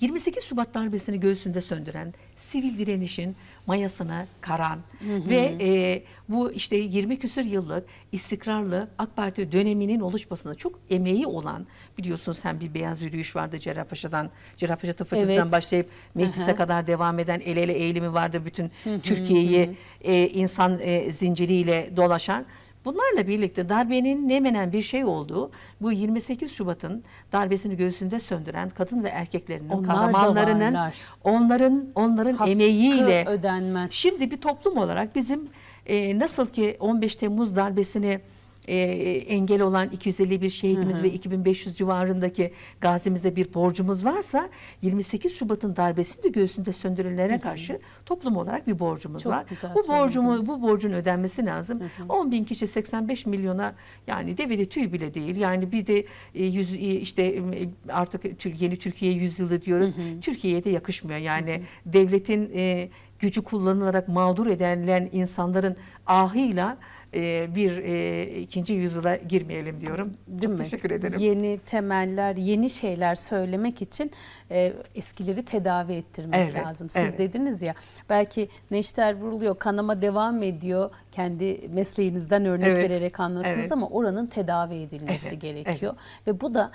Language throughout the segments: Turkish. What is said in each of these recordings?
28 Şubat darbesini göğsünde söndüren, sivil direnişin mayasını karan ve e, bu işte 20 küsür yıllık istikrarlı AK Parti döneminin oluşmasında çok emeği olan biliyorsunuz hem bir beyaz yürüyüş vardı Cerrahpaşa'dan, Cerrahpaşa Fakültesinden Evet. başlayıp meclise Aha. kadar devam eden el ele eğilimi vardı bütün Türkiye'yi e, insan e, zinciriyle dolaşan. Bunlarla birlikte darbenin ne menen bir şey olduğu bu 28 Şubat'ın darbesini göğsünde söndüren kadın ve erkeklerinin Onlar kahramanlarının onların onların Hakkı emeğiyle ödenmez. Şimdi bir toplum olarak bizim e, nasıl ki 15 Temmuz darbesini e, engel olan 251 şehidimiz ve 2500 civarındaki gazimizde bir borcumuz varsa 28 Şubat'ın darbesini de göğsünde söndürülenlere karşı toplum olarak bir borcumuz Çok var. Bu borcumu bu borcun ödenmesi lazım. 10 bin kişi 85 milyona yani devede tüy bile değil. Yani bir de e, yüz, e, işte e, artık yeni Türkiye yüzyılı diyoruz. Türkiye'ye de yakışmıyor. Yani devletin e, gücü kullanılarak mağdur edilen insanların ahıyla e, bir e, ikinci yüzyıla girmeyelim diyorum. Değil Çok mi? teşekkür ederim. Yeni temeller, yeni şeyler söylemek için e, eskileri tedavi ettirmek Evet, lazım. Siz evet. dediniz ya belki neşter vuruluyor, kanama devam ediyor. Kendi mesleğinizden örnek Evet, vererek anlattınız evet. ama oranın tedavi edilmesi Evet, gerekiyor. Ve bu da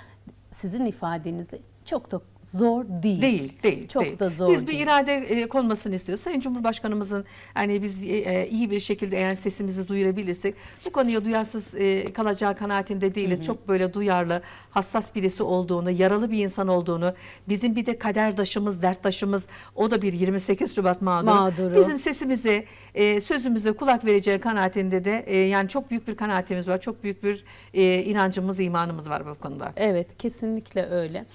sizin ifadenizde çok da zor değil. Değil, değil. Çok değil. da zor Biz bir değil. irade e, konmasını istiyoruz. Sayın Cumhurbaşkanımızın hani biz e, e, iyi bir şekilde eğer sesimizi duyurabilirsek bu konuya duyarsız e, kalacağı kanaatinde değiliz. Çok böyle duyarlı, hassas birisi olduğunu, yaralı bir insan olduğunu, bizim bir de kaderdaşımız, derttaşımız, o da bir 28 Şubat mağduru. Mağduru. Bizim sesimize, e, sözümüze kulak vereceği kanaatinde de e, yani çok büyük bir kanaatimiz var. Çok büyük bir e, inancımız, imanımız var bu konuda. Evet kesinlikle öyle.